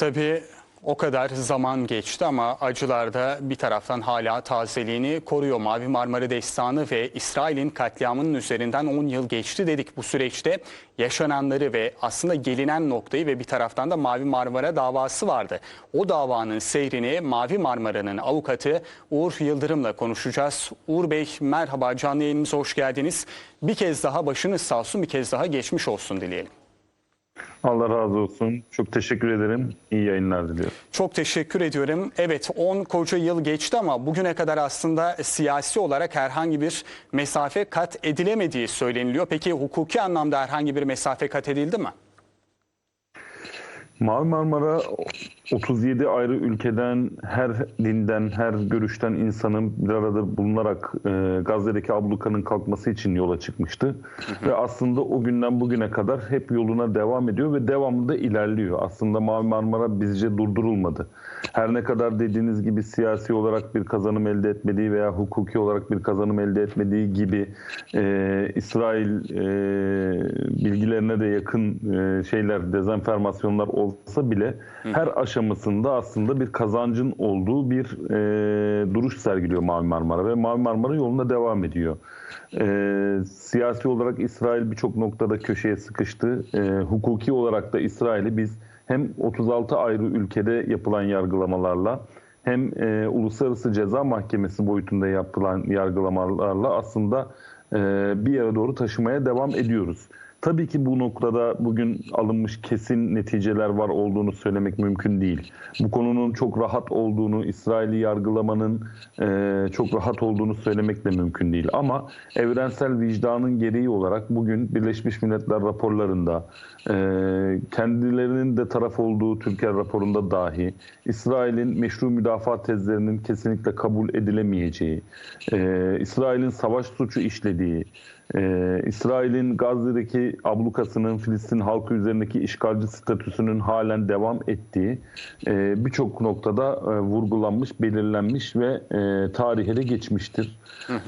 tabii o kadar zaman geçti ama acılar da bir taraftan hala tazeliğini koruyor. Mavi Marmara Destanı ve İsrail'in katliamının üzerinden 10 yıl geçti dedik. Bu süreçte yaşananları ve aslında gelinen noktayı ve bir taraftan da Mavi Marmara davası vardı. O davanın seyrini Mavi Marmara'nın avukatı Uğur Yıldırım'la konuşacağız. Uğur Bey merhaba canlı yayınımıza hoş geldiniz. Bir kez daha başınız sağ olsun bir kez daha geçmiş olsun dileyelim. Allah razı olsun. Çok teşekkür ederim. İyi yayınlar diliyorum. Çok teşekkür ediyorum. Evet 10 koca yıl geçti ama bugüne kadar aslında siyasi olarak herhangi bir mesafe kat edilemediği söyleniliyor. Peki hukuki anlamda herhangi bir mesafe kat edildi mi? Mavi Marmara 37 ayrı ülkeden, her dinden, her görüşten insanın bir arada bulunarak e, Gazze'deki ablukanın kalkması için yola çıkmıştı. Ve aslında o günden bugüne kadar hep yoluna devam ediyor ve devamında ilerliyor. Aslında Mavi Marmara bizce durdurulmadı. Her ne kadar dediğiniz gibi siyasi olarak bir kazanım elde etmediği veya hukuki olarak bir kazanım elde etmediği gibi e, İsrail e, bilgilerine de yakın e, şeyler, dezenformasyonlar olsa bile her aşamasında aslında bir kazancın olduğu bir e, duruş sergiliyor Mavi Marmara ve Mavi Marmara yoluna devam ediyor. E, siyasi olarak İsrail birçok noktada köşeye sıkıştı. E, hukuki olarak da İsrail'i biz hem 36 ayrı ülkede yapılan yargılamalarla hem e, Uluslararası Ceza Mahkemesi boyutunda yapılan yargılamalarla aslında e, bir yere doğru taşımaya devam ediyoruz. Tabii ki bu noktada bugün alınmış kesin neticeler var olduğunu söylemek mümkün değil. Bu konunun çok rahat olduğunu, İsrail'i yargılamanın e, çok rahat olduğunu söylemek de mümkün değil. Ama evrensel vicdanın gereği olarak bugün Birleşmiş Milletler raporlarında, e, kendilerinin de taraf olduğu Türkiye raporunda dahi İsrail'in meşru müdafaa tezlerinin kesinlikle kabul edilemeyeceği, e, İsrail'in savaş suçu işlediği, ee, İsrail'in Gazze'deki ablukasının Filistin halkı üzerindeki işgalci statüsünün halen devam ettiği e, birçok noktada e, vurgulanmış, belirlenmiş ve e, tarihe de geçmiştir.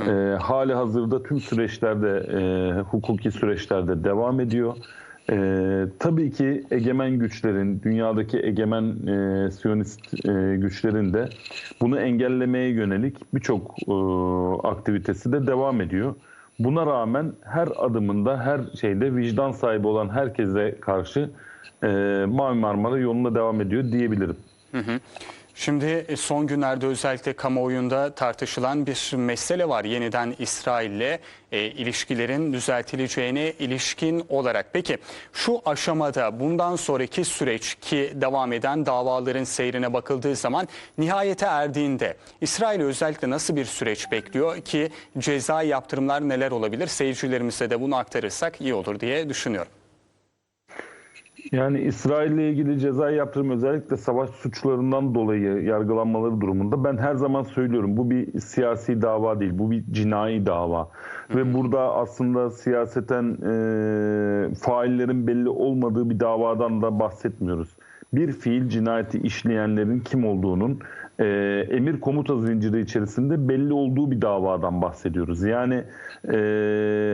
E, hali hazırda tüm süreçlerde, e, hukuki süreçlerde devam ediyor. Ee, tabii ki egemen güçlerin, dünyadaki egemen e, Siyonist e, güçlerin de bunu engellemeye yönelik birçok e, aktivitesi de devam ediyor. Buna rağmen her adımında, her şeyde vicdan sahibi olan herkese karşı e, Mavi Marmara yoluna devam ediyor diyebilirim. Şimdi son günlerde özellikle kamuoyunda tartışılan bir mesele var. Yeniden İsrail'le e, ilişkilerin düzeltileceğine ilişkin olarak. Peki şu aşamada bundan sonraki süreç ki devam eden davaların seyrine bakıldığı zaman nihayete erdiğinde İsrail özellikle nasıl bir süreç bekliyor ki ceza yaptırımlar neler olabilir? Seyircilerimize de bunu aktarırsak iyi olur diye düşünüyorum. Yani İsrail ile ilgili ceza yaptırım özellikle savaş suçlarından dolayı yargılanmaları durumunda ben her zaman söylüyorum bu bir siyasi dava değil bu bir cinayi dava ve burada aslında siyaseten e, faillerin belli olmadığı bir davadan da bahsetmiyoruz. Bir fiil cinayeti işleyenlerin kim olduğunun e, emir komuta zinciri içerisinde belli olduğu bir davadan bahsediyoruz. Yani e,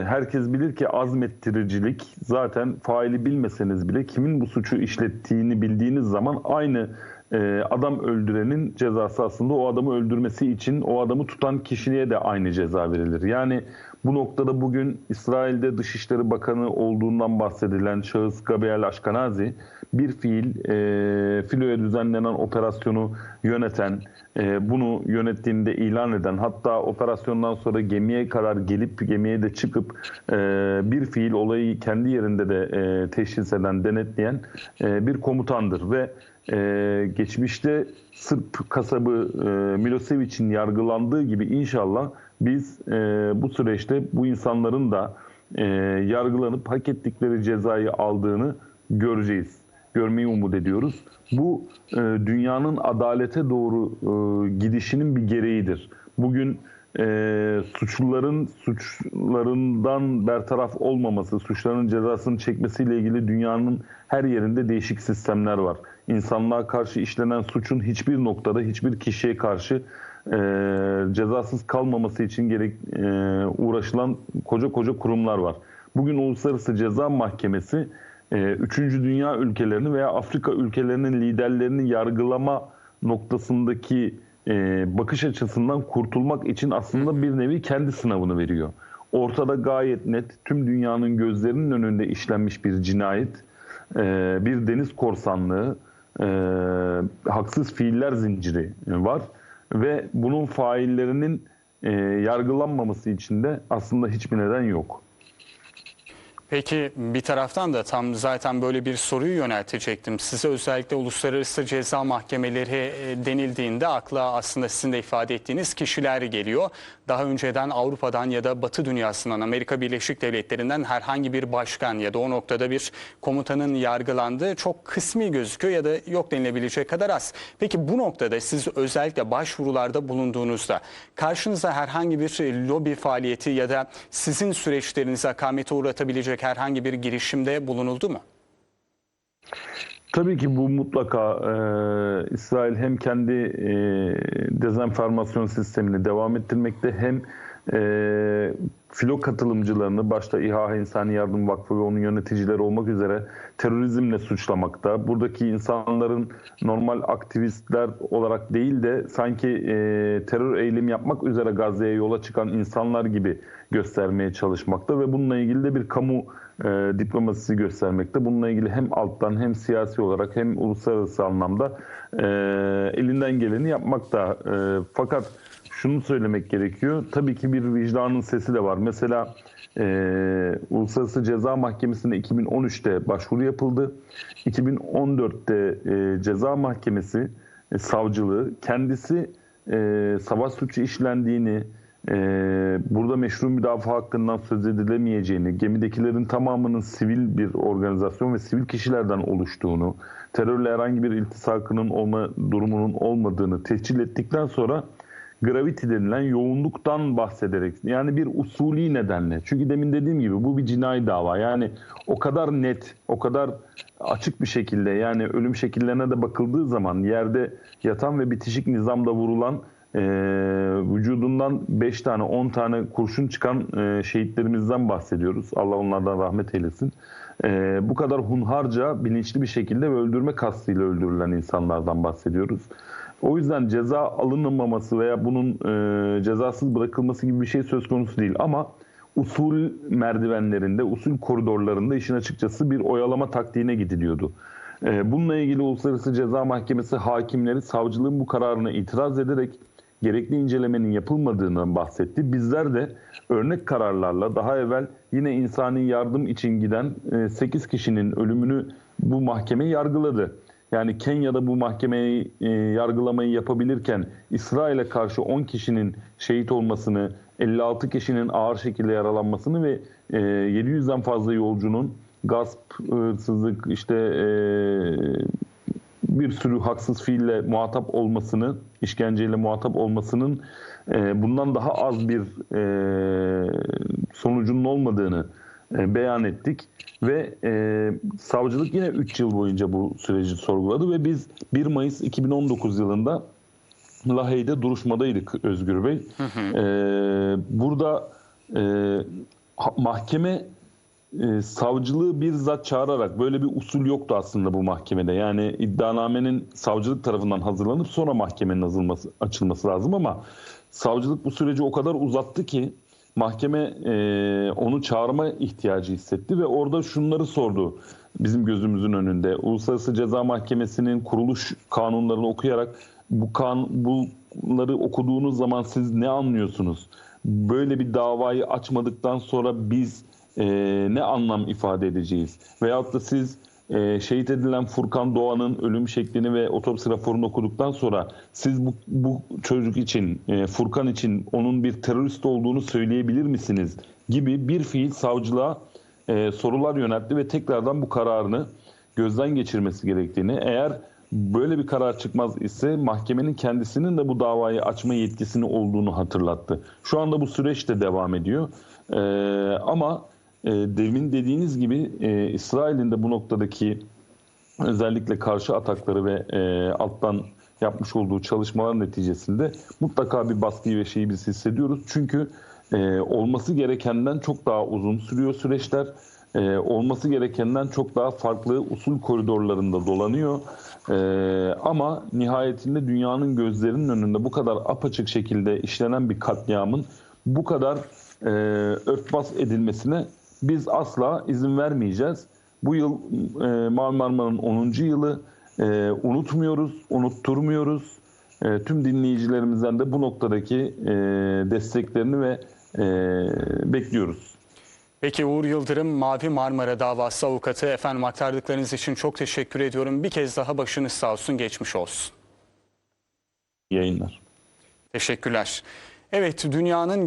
herkes bilir ki azmettiricilik zaten faili bilmeseniz bile kimin bu suçu işlettiğini bildiğiniz zaman aynı e, adam öldürenin cezası aslında o adamı öldürmesi için o adamı tutan kişiliğe de aynı ceza verilir. Yani bu noktada bugün İsrail'de Dışişleri Bakanı olduğundan bahsedilen şahıs Gabriel Ashkenazi bir fiil e, filoya düzenlenen operasyonu yöneten, e, bunu yönettiğinde ilan eden hatta operasyondan sonra gemiye karar gelip gemiye de çıkıp e, bir fiil olayı kendi yerinde de e, teşhis eden, denetleyen e, bir komutandır ve e, geçmişte Sırp kasabı e, Milosevic'in yargılandığı gibi inşallah biz e, bu süreçte bu insanların da e, yargılanıp hak ettikleri cezayı aldığını göreceğiz. Görmeyi umut ediyoruz. Bu e, dünyanın adalete doğru e, gidişinin bir gereğidir. Bugün e, suçluların suçlarından bertaraf olmaması, suçların cezasını çekmesiyle ilgili dünyanın her yerinde değişik sistemler var. İnsanlığa karşı işlenen suçun hiçbir noktada hiçbir kişiye karşı e, cezasız kalmaması için gerek e, uğraşılan koca koca kurumlar var. Bugün Uluslararası Ceza Mahkemesi e, üçüncü dünya ülkelerini veya Afrika ülkelerinin liderlerini yargılama noktasındaki e, bakış açısından kurtulmak için aslında bir nevi kendi sınavını veriyor. Ortada gayet net tüm dünyanın gözlerinin önünde işlenmiş bir cinayet, e, bir deniz korsanlığı, e, haksız fiiller zinciri var ve bunun faillerinin e, yargılanmaması için de aslında hiçbir neden yok. Peki bir taraftan da tam zaten böyle bir soruyu yöneltecektim. Size özellikle uluslararası ceza mahkemeleri e, denildiğinde akla aslında sizin de ifade ettiğiniz kişiler geliyor. Daha önceden Avrupa'dan ya da Batı dünyasından Amerika Birleşik Devletleri'nden herhangi bir başkan ya da o noktada bir komutanın yargılandığı çok kısmi gözüküyor ya da yok denilebilecek kadar az. Peki bu noktada siz özellikle başvurularda bulunduğunuzda karşınıza herhangi bir lobi faaliyeti ya da sizin süreçlerinizi akamete uğratabilecek herhangi bir girişimde bulunuldu mu? Tabii ki bu mutlaka e, İsrail hem kendi e, dezenformasyon sistemini devam ettirmekte hem e, filo katılımcılarını başta İHA İnsani Yardım Vakfı ve onun yöneticileri olmak üzere terörizmle suçlamakta. Buradaki insanların normal aktivistler olarak değil de sanki e, terör eylem yapmak üzere Gazze'ye yola çıkan insanlar gibi göstermeye çalışmakta ve bununla ilgili de bir kamu e, diplomasisi göstermekte. Bununla ilgili hem alttan hem siyasi olarak hem uluslararası anlamda e, elinden geleni yapmakta. E, fakat şunu söylemek gerekiyor. Tabii ki bir vicdanın sesi de var. Mesela e, Uluslararası Ceza Mahkemesi'ne 2013'te başvuru yapıldı. 2014'te e, Ceza Mahkemesi e, savcılığı kendisi e, savaş suçu işlendiğini, e, burada meşru müdafaa hakkından söz edilemeyeceğini, gemidekilerin tamamının sivil bir organizasyon ve sivil kişilerden oluştuğunu, terörle herhangi bir iltisakının olma durumunun olmadığını tescil ettikten sonra gravity denilen yoğunluktan bahsederek yani bir usulü nedenle. Çünkü demin dediğim gibi bu bir cinayi dava. Yani o kadar net, o kadar açık bir şekilde yani ölüm şekillerine de bakıldığı zaman yerde yatan ve bitişik nizamda vurulan e, vücudundan 5 tane 10 tane kurşun çıkan e, şehitlerimizden bahsediyoruz. Allah onlardan rahmet eylesin. E, bu kadar hunharca bilinçli bir şekilde ve öldürme kastıyla öldürülen insanlardan bahsediyoruz. O yüzden ceza alınmaması veya bunun e, cezasız bırakılması gibi bir şey söz konusu değil. Ama usul merdivenlerinde, usul koridorlarında işin açıkçası bir oyalama taktiğine gidiliyordu. E, bununla ilgili Uluslararası Ceza Mahkemesi hakimleri savcılığın bu kararına itiraz ederek gerekli incelemenin yapılmadığından bahsetti. Bizler de örnek kararlarla daha evvel yine insani yardım için giden 8 kişinin ölümünü bu mahkeme yargıladı. Yani Kenya'da bu mahkemeyi e, yargılamayı yapabilirken İsrail'e karşı 10 kişinin şehit olmasını, 56 kişinin ağır şekilde yaralanmasını ve e, 700'den fazla yolcunun gasp, hırsızlık, işte e, bir sürü haksız fiille muhatap olmasını, işkenceyle muhatap olmasının e, bundan daha az bir e, sonucunun olmadığını e, beyan ettik ve e, savcılık yine 3 yıl boyunca bu süreci sorguladı ve biz 1 Mayıs 2019 yılında Lahey'de duruşmadaydık Özgür Bey. Hı hı. E, burada e, mahkeme e, savcılığı bizzat çağırarak böyle bir usul yoktu aslında bu mahkemede. Yani iddianamenin savcılık tarafından hazırlanıp sonra mahkemenin açılması, açılması lazım ama savcılık bu süreci o kadar uzattı ki mahkeme e, onu çağırma ihtiyacı hissetti ve orada şunları sordu bizim gözümüzün önünde. Uluslararası Ceza Mahkemesi'nin kuruluş kanunlarını okuyarak bu kan bunları okuduğunuz zaman siz ne anlıyorsunuz? Böyle bir davayı açmadıktan sonra biz e, ne anlam ifade edeceğiz? Veyahut da siz e, şehit edilen Furkan Doğan'ın ölüm şeklini ve otopsi raporunu okuduktan sonra siz bu, bu çocuk için, e, Furkan için onun bir terörist olduğunu söyleyebilir misiniz? Gibi bir fiil savcılığa e, sorular yöneltti ve tekrardan bu kararını gözden geçirmesi gerektiğini, eğer böyle bir karar çıkmaz ise mahkemenin kendisinin de bu davayı açma yetkisini olduğunu hatırlattı. Şu anda bu süreç de devam ediyor. E, ama e, demin dediğiniz gibi e, İsrail'in de bu noktadaki özellikle karşı atakları ve e, alttan yapmış olduğu çalışmalar neticesinde mutlaka bir baskıyı ve şeyi biz hissediyoruz. Çünkü e, olması gerekenden çok daha uzun sürüyor süreçler. e, olması gerekenden çok daha farklı usul koridorlarında dolanıyor. E, ama nihayetinde dünyanın gözlerinin önünde bu kadar apaçık şekilde işlenen bir katliamın bu kadar e, örtbas edilmesine biz asla izin vermeyeceğiz. Bu yıl e, Mavi Marmara'nın 10. yılı e, unutmuyoruz, unutturmuyoruz. E, tüm dinleyicilerimizden de bu noktadaki e, desteklerini ve e, bekliyoruz. Peki Uğur Yıldırım Mavi Marmara davası avukatı efendim aktardıklarınız için çok teşekkür ediyorum. Bir kez daha başınız sağ olsun geçmiş olsun. Yayınlar. Teşekkürler. Evet dünyanın